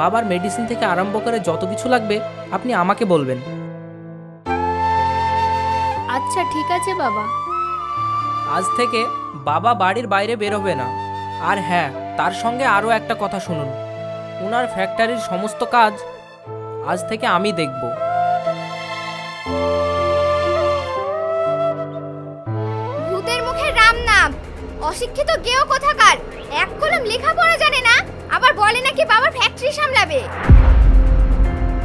বাবার মেডিসিন থেকে আরম্ভ করে যত কিছু লাগবে আপনি আমাকে বলবেন। আচ্ছা ঠিক আছে বাবা। আজ থেকে বাবা বাড়ির বাইরে বেরোবে না। আর হ্যাঁ তার সঙ্গে আরও একটা কথা শুনুন। ওনার ফ্যাক্টরির সমস্ত কাজ আজ থেকে আমি দেখব। ভূতের মুখে রাম নাম। অশিক্ষিত গেও কোথাকার? এক কলম লেখাপড়া জানে না? আবার বলে নাকি বাবার ফ্যাক্টরি সামলাবে?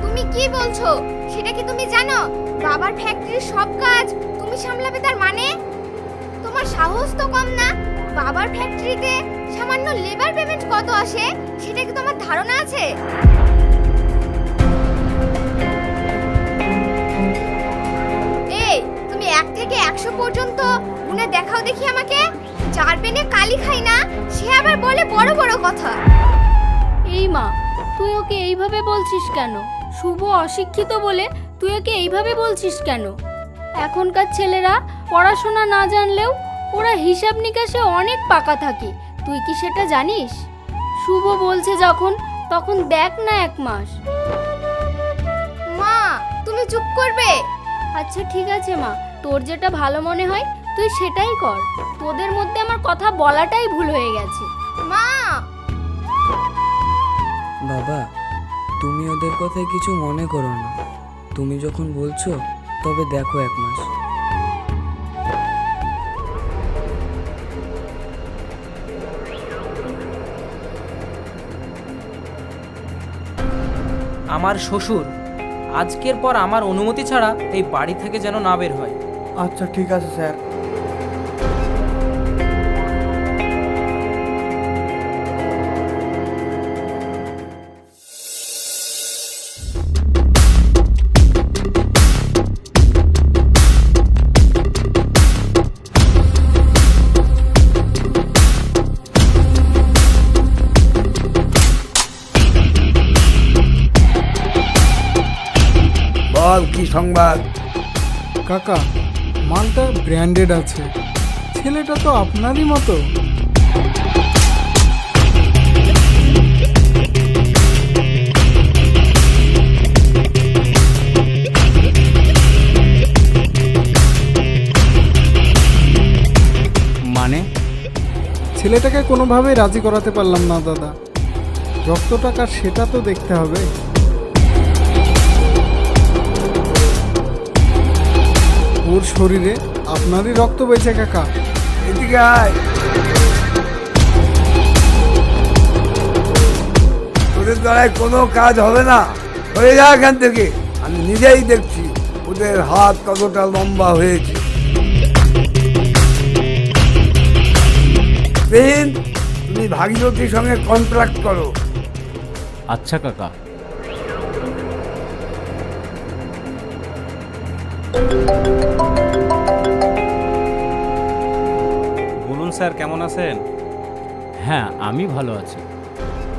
তুমি কি বলছো? সেটা কি তুমি জানো? বাবার ফ্যাক্টরির সব কাজ তুমি সামলাবে তার মানে? তোমার সাহস তো কম না। বাবার ফ্যাক্টরিতে সামান্য লেবার পেমেন্ট কত আসে, সেটা কি তোমার ধারণা আছে? এই, তুমি এক থেকে একশো পর্যন্ত গুনে দেখাও দেখি আমাকে। যার পেনে কালি খাই না সে আবার বলে বড় বড় কথা। এই মা তুই ওকে এইভাবে বলছিস কেন? শুভ অশিক্ষিত বলে তুই ওকে এইভাবে বলছিস কেন? এখনকার ছেলেরা পড়াশোনা না জানলেও ওরা হিসাব নিকাশে অনেক পাকা থাকে। তুই কি সেটা জানিস? শুভ বলছে যখন তখন দেখ না এক মাস। মা তুমি চুপ করবে। আচ্ছা ঠিক আছে মা তোর যেটা ভালো মনে হয় তুই সেটাই কর। তোদের মধ্যে কথা বলাটাই ভুল হয়ে গেছে। মা! বাবা তুমি ওদের কথায় কিছু মনে করো না। তুমি যখন বলছো তবে দেখো এক মাস। আমার শ্বশুর আজকের পর আমার অনুমতি ছাড়া এই বাড়ি থেকে যেন না বের হয়। আচ্ছা ঠিক আছে স্যার। সংবাদ। কাকা মালটা ব্র্যান্ডেড আছে। ছেলেটা তো আপনারই মতো। মানে? ছেলেটাকে কোনোভাবেই রাজি করাতে পারলাম না দাদা। রক্ত টাকা সেটা তো দেখতে হবে। ওর শরীরে আপনারই রক্ত বেঁচে কাকা। এদিকে আয়। তোদের দ্বারায় কোনো কাজ হবে না। হয়ে যা এখান থেকে। আমি নিজেই দেখছি ওদের হাত কতটা লম্বা হয়েছে। বেহিন, তুমি ভাগীরথীর সঙ্গে কন্ট্রাক্ট করো। আচ্ছা কাকা। স্যার কেমন আছেন? হ্যাঁ আমি ভালো আছি।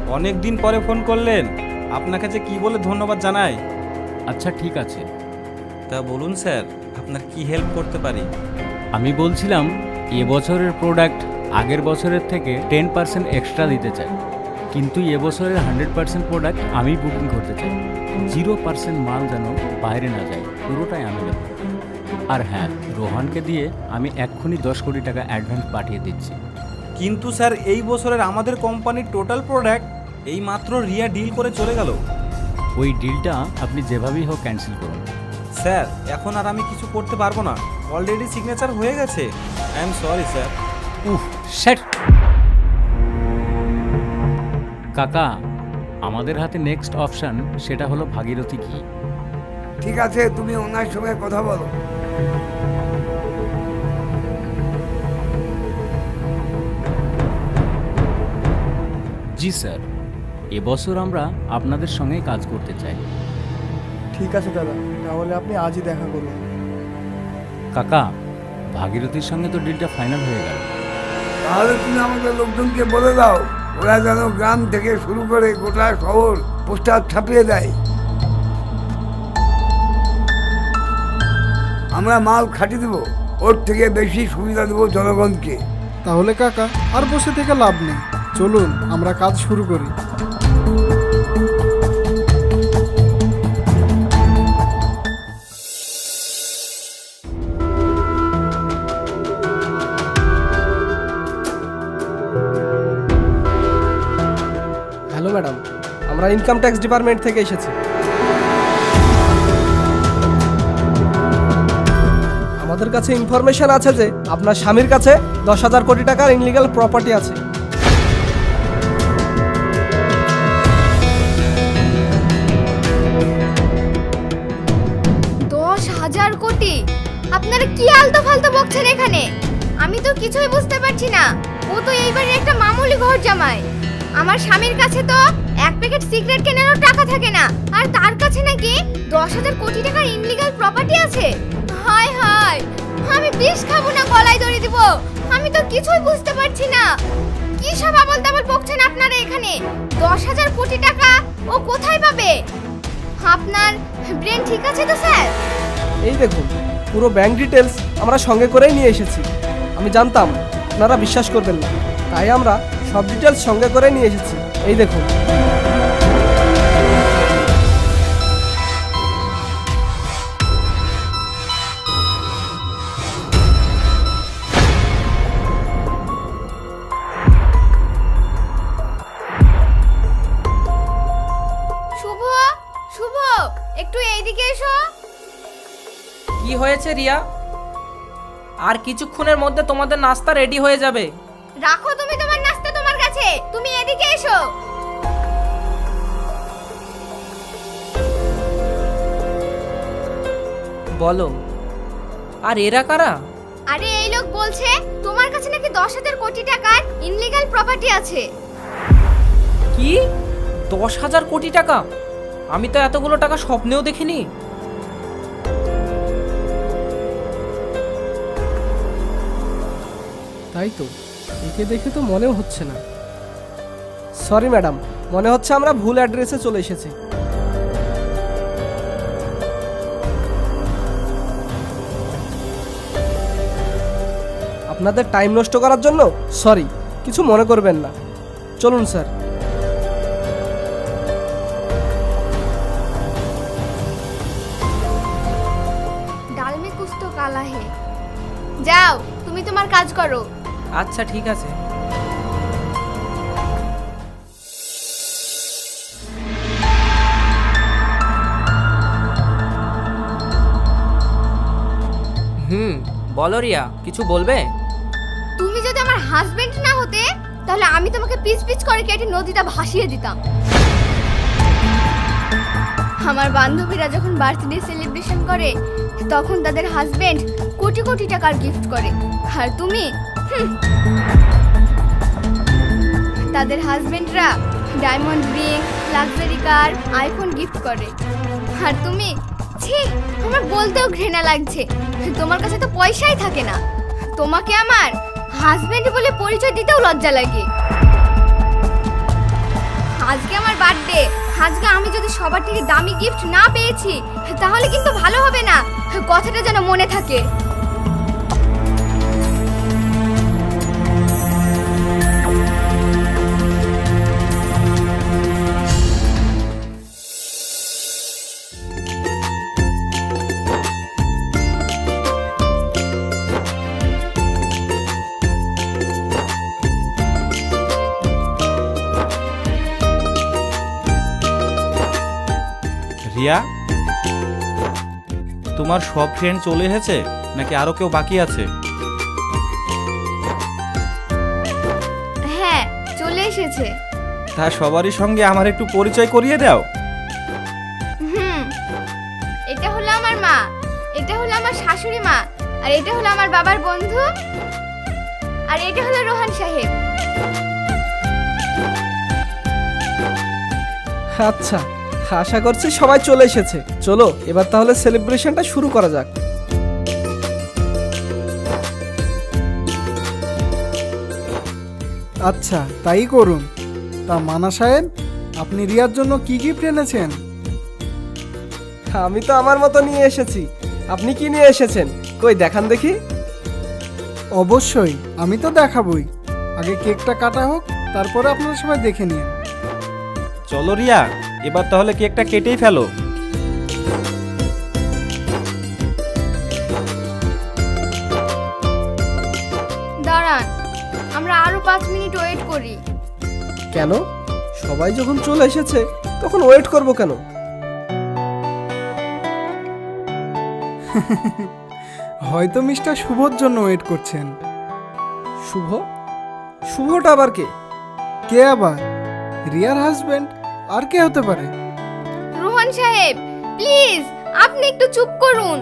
অনেক দিন পরে ফোন করলেন। আপনাকে যে কি বলে ধন্যবাদ জানাই। আচ্ছা ঠিক আছে। তা বলুন স্যার আপনার কি হেল্প করতে পারি? আমি বলছিলাম এবছরের প্রোডাক্ট আগের বছরের থেকে টেন পার্সেন্ট এক্সট্রা দিতে চাই। কিন্তু এবছরের হান্ড্রেড পার্সেন্ট প্রোডাক্ট আমি বুকিং করতে চাই। জিরো পার্সেন্ট মাল যেন বাইরে না যায় পুরোটাই আমি নেব আর হ্যাঁ রোহানকে দিয়ে আমি এক্ষুনি দশ কোটি টাকা অ্যাডভান্স পাঠিয়ে দিচ্ছি। কিন্তু স্যার এই বছরের আমাদের কোম্পানির টোটাল প্রোডাক্ট এই মাত্র রিয়া ডিল করে চলে গেল। ওই ডিলটা আপনি যেভাবেই হোক ক্যান্সেল করুন। স্যার এখন আর আমি কিছু করতে পারব না। অলরেডি সিগনেচার হয়ে গেছে। আই এম সরি স্যার উফ শেট কাকা আমাদের হাতে নেক্সট অপশন সেটা হলো ভাগীরথী কি? ঠিক আছে তুমি ওনার সঙ্গে কথা বলো। জি স্যার। এবছর আমরা আপনাদের সঙ্গেই কাজ করতে চাই। ঠিক আছে দাদা। তাহলে আপনি আজই দেখা করুন। কাকা ভাগীরথীর সঙ্গে তো ডিলটা ফাইনাল হয়ে গেল। তাহলে তুমি আমাদের লোকজনকে বলে দাও ওরা যেন গ্রাম থেকে শুরু করে গোটা শহর পোস্টার ছাপিয়ে দেয়। আমরা মাল খাটি দেবো। ওর থেকে বেশি সুবিধা দেবো জনগণকে। তাহলে কাকা আর বসে থেকে লাভ নেই। চলুন আমরা কাজ শুরু করি। হ্যালো ম্যাডাম আমরা ইনকাম ট্যাক্স ডিপার্টমেন্ট থেকে এসেছি। আমাদের কাছে ইনফরমেশন আছে যে আপনার স্বামীর কাছে দশ হাজার কোটি টাকার ইনলিগাল প্রপার্টি আছে। দশ হাজার কোটি? আপনারা কি আলতো ফালতো বকছেন এখানে? আমি তো কিছুই বুঝতে পারছি না। ও তো এইবারের একটা মামুলি ঘর জামাই। আমার স্বামীর কাছে তো এক প্যাকেট সিগারেট কেনারও টাকা থাকে না। আর তার কাছে নাকি দশ হাজার কোটি টাকার ইনলিগাল প্রপার্টি আছে? হায় হায়! আমি বিষ খাব না, গলায় দড়ি দিব। আমি তো কিছুই বুঝতে পারছি না। কি সব আবল তাবল বকছেন আপনারা এখানে? দশ হাজার কোটি টাকা ও কোথায় পাবে? আপনার ব্রেন ঠিক আছে তো, স্যার? এই দেখুন, পুরো ব্যাংক ডিটেলস আমরা সঙ্গে করেই নিয়ে এসেছি। আমি জানতাম, আপনারা বিশ্বাস করবেন না। তাই আমরা সব ডিটেলস সঙ্গে করে নিয়ে এসেছি। এই দেখুন। একটু এইদিকে এসো। কি হয়েছে রিয়া? আর কিছুক্ষণের মধ্যে তোমাদের নাস্তা রেডি হয়ে যাবে। রাখো তুমি তোমার নাস্তা তোমার কাছে। তুমি এদিকে এসো। বলো আর এরা কারা? আরে এই লোক বলছে তোমার কাছে নাকি দশ হাজার কোটি টাকার ইনলিগাল প্রপার্টি আছে। কি? দশ হাজার কোটি টাকা? আমি তো এতগুলো টাকা স্বপ্নেও দেখিনি। তাই তো, একে দেখে তো মনেও হচ্ছে না। সরি ম্যাডাম, মনে হচ্ছে আমরা ভুল অ্যাড্রেসে চলে এসেছি। আপনাদের টাইম নষ্ট করার জন্য? সরি, কিছু মনে করবেন না। চলুন, স্যার। যাও তুমি তোমার কাজ করো। আচ্ছা ঠিক আছে। হুম বলো রিয়া কিছু বলবে? তুমি যদি আমার হাজবেন্ড না হতে তাহলে আমি তোমাকে পিচ পিচ করে কেটে নদীটা ভাসিয়ে দিতাম। আমার বান্ধবীরা যখন বার্থডে সেলিব্রেশন করে তখন তাদের হাজবেন্ড কোটি কোটি টাকার গিফট করে। আর তুমি। তাদের হাজবেন্ডরা diamond ring luxury car iPhone gift করে। আর তুমি? ছি, আমার বলতেও ঘৃণা লাগছে। তোমার কাছে তো পয়সাই থাকে না। তোমাকে আমার হাজবেন্ড বলে পরিচয় দিতেও লজ্জা লাগে। আজকে আমার বার্থডে আজকে আমি যদি সবার থেকে দামি গিফট না পেয়েছি, তাহলে কিন্তু ভালো হবে না। কথাটা যেন মনে থাকে। রিয়া তোমার সব ফ্রেন্ড চলে এসেছে? নাকি আরও কেউ বাকি আছে? হ্যাঁ চলে এসেছে। তা সবারই সঙ্গে আমার একটু পরিচয় করিয়ে দাও। হুম এটা হলো আমার মা এটা হলো আমার শাশুড়ি মা আর এটা হলো আমার বাবার বন্ধু আর এটা হলো রোহান সাহেব। আচ্ছা আশা করছি সবাই চলে এসেছে। চলো, এবার তাহলে সেলিব্রেশনটা শুরু করা যাক। আচ্ছা তাই করুন। তা মানা সাহেব, আপনি রিয়ার জন্য কি গিফট এনেছেন? আমি তো আমার মতো নিয়ে এসেছি। আপনি কি নিয়ে এসেছেন? কই, দেখান দেখি। অবশ্যই, আমি তো দেখাবই। আগে কেকটা কাটা হোক, তারপরে আপনারা সবাই দেখে নিন। চলো রিয়া এবার তাহলে কেকটা কেটেই ফেলো? দাঁড়ান আমরা আরও পাঁচ মিনিট ওয়েট করি। কেন? সবাই যখন চলে এসেছে তখন ওয়েট করব কেন? হয়তো মিস্টার শুভর জন্য ওয়েট করছেন। শুভ? শুভটা আবার কে? কে আবার? রিয়ার হাজবেন্ড? আর কে হতে পারে? রোহন সাহেব প্লিজ আপনি একটু চুপ করুন।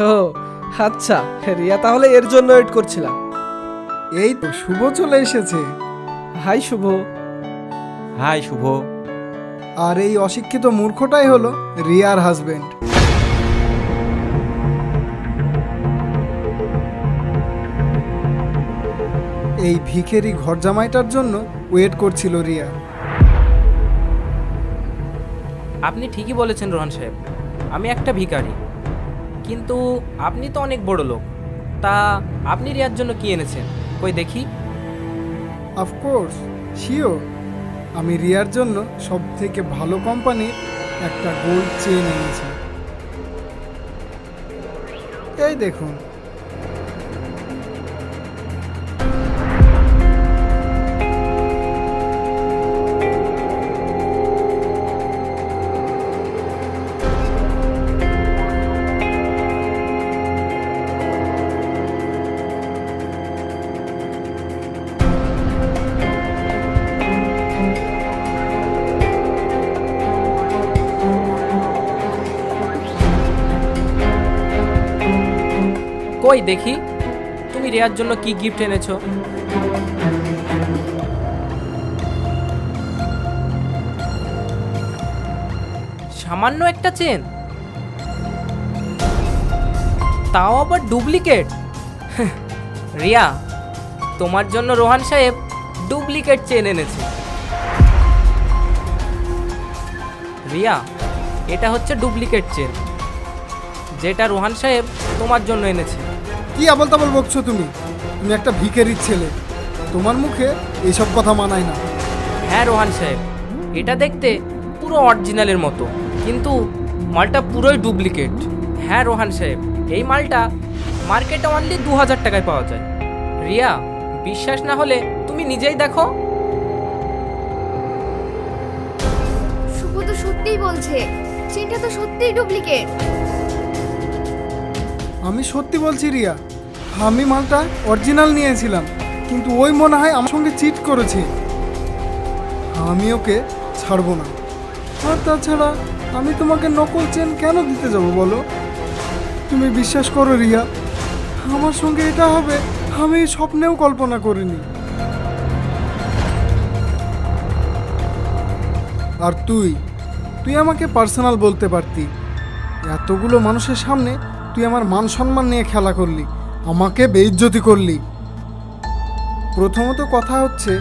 ও আচ্ছা রিয়া তাহলে এর জন্য ওয়েট করছিলাম। এই তো শুভ চলে এসেছে। হাই শুভ। হাই শুভ। আর এই অশিক্ষিত মূর্খটাই হলো রিয়ার হাজবেন্ড এই ভিখেরি ঘর জামাইটার জন্য ওয়েট করছিল রিয়া। আপনি ঠিকই বলেছেন রোহন সাহেব। আমি একটা ভিখারি। কিন্তু আপনি তো অনেক বড় লোক। তা আপনি রিয়ার জন্য কি এনেছেন? কই দেখি। অফকোর্স শিওর আমি রিয়ার জন্য সব থেকে ভালো কোম্পানির একটা গোল্ড চেন এনেছি। এই দেখুন। কই দেখি, তুমি রেয়ার জন্য কি গিফট এনেছো? সামান্য একটা চেন তাও আবার ডুপ্লিকেট রিয়া, তোমার জন্য রোহান সাহেব ডুপ্লিকেট চেন এনেছে। রিয়া, এটা হচ্ছে ডুপ্লিকেট চেন যেটা রোহান সাহেব তোমার জন্য এনেছে। কি আবল তাবল বকছো তুমি? তুমি একটা ভিখেরির ছেলে। তোমার মুখে এইসব কথা মানায় না। হ্যাঁ রোহান সাহেব এটা দেখতে পুরো অরিজিনালের মতো কিন্তু মালটা পুরোই ডুপ্লিকেট। হ্যাঁ রোহান সাহেব এই মালটা মার্কেটে অনলি দু হাজার টাকায় পাওয়া যায়। রিয়া বিশ্বাস না হলে তুমি নিজেই দেখো। শুভ তো সত্যিই বলছে চেনটা তো সত্যিই ডুপ্লিকেট। আমি সত্যি বলছি রিয়া, আমি মালটা অরিজিনাল নিয়েছিলাম, কিন্তু ওই মনে হয় আমার সঙ্গে চিট করেছে। আমি ওকে ছাড়বো না। আর তাছাড়া আমি তোমাকে নকল চেন কেন দিতে যাব বলো? তুমি বিশ্বাস করো রিয়া, আমার সঙ্গে এটা হবে, আমি স্বপ্নেও কল্পনা করিনি। আর তুই তুই আমাকে পার্সোনাল বলতে পারতি। এতগুলো মানুষের সামনে তুই আমার মান সম্মান নিয়ে খেলা করলি, আমাকে বেইজ্জতি করলি। প্রথমত কথা হচ্ছে,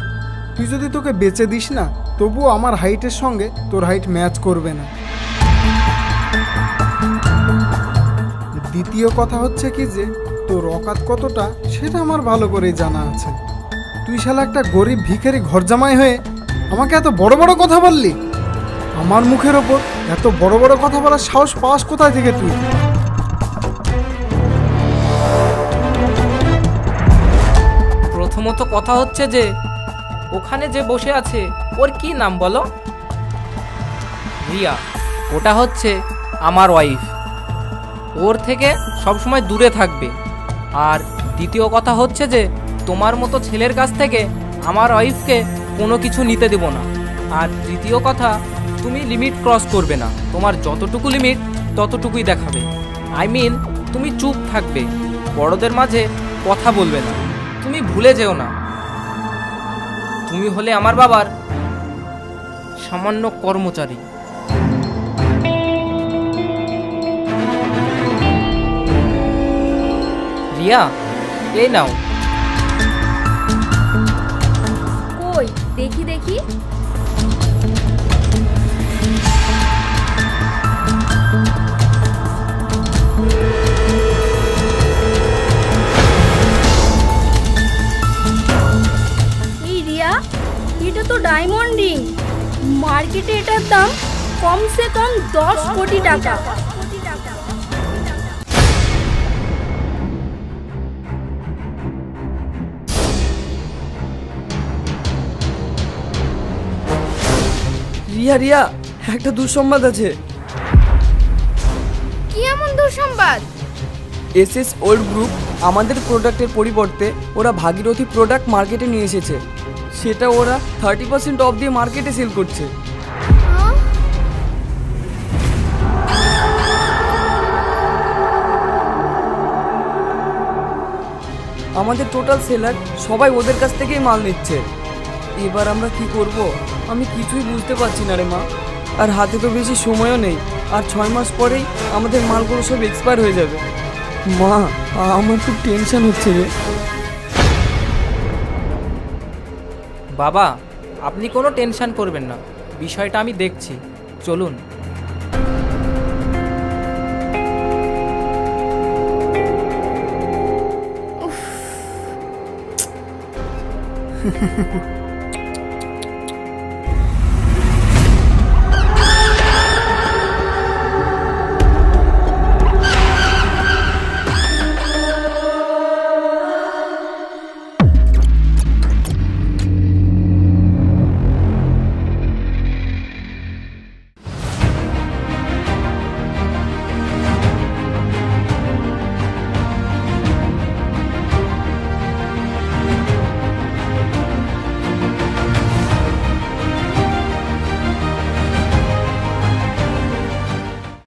তুই যদি তোকে বেচে দিস না, তবুও আমার হাইটের সঙ্গে তোর হাইট ম্যাচ করবে না। দ্বিতীয় কথা হচ্ছে কি যে, তোর অকাত কতটা, সেটা আমার ভালো করেই জানা আছে। তুই শালা একটা গরিব ভিখারি ঘর জামাই হয়ে আমাকে এত বড় বড় কথা বললি? আমার মুখের ওপর এত বড় বড় কথা বলার সাহস পাস কোথায় থেকে তুই? প্রথমত কথা হচ্ছে যে, ওখানে যে বসে আছে, ওর কি নাম বলো? রিয়া, ওটা হচ্ছে আমার ওয়াইফ ওর থেকে সবসময় দূরে থাকবে। আর দ্বিতীয় কথা হচ্ছে যে, তোমার মতো ছেলের কাছ থেকে আমার ওয়াইফকে কোনো কিছু নিতে দেব না। আর তৃতীয় কথা, তুমি লিমিট ক্রস করবে না। তোমার যতটুকু লিমিট ততটুকুই দেখাবে। আই মিন তুমি চুপ থাকবে। বড়দের মাঝে কথা বলবে না। তুমি ভুলে যেও না। তুমি হলে আমার বাবার সামান্য কর্মচারী। রিয়া, এই নাও। কই? দেখি দেখি। মার্কেটে এটার দাম কমসে কম দশ কোটি টাকা। রিয়া রিয়া একটা দুঃসংবাদ আছে। কি এমন দুঃসংবাদ? এস এস ওল্ড গ্রুপ আমাদের প্রোডাক্টের পরিবর্তে ওরা ভাগীরথী প্রোডাক্ট মার্কেটে নিয়ে এসেছে। সেটা ওরা থার্টি পার্সেন্ট অফ দিয়ে মার্কেটে সেল করছে। আমাদের টোটাল সেলার সবাই ওদের কাছ থেকেই মাল নিচ্ছে। এবার আমরা কি করব? আমি কিছুই বুঝতে পারছি না রে মা। আর হাতে তো বেশি সময়ও নেই। আর ছয় মাস পরেই আমাদের মালগুলো সব এক্সপায়ার হয়ে যাবে। মা, আমার খুব টেনশন হচ্ছে রে। বাবা আপনি কোনো টেনশন করবেন না। বিষয়টা আমি দেখছি। চলুন।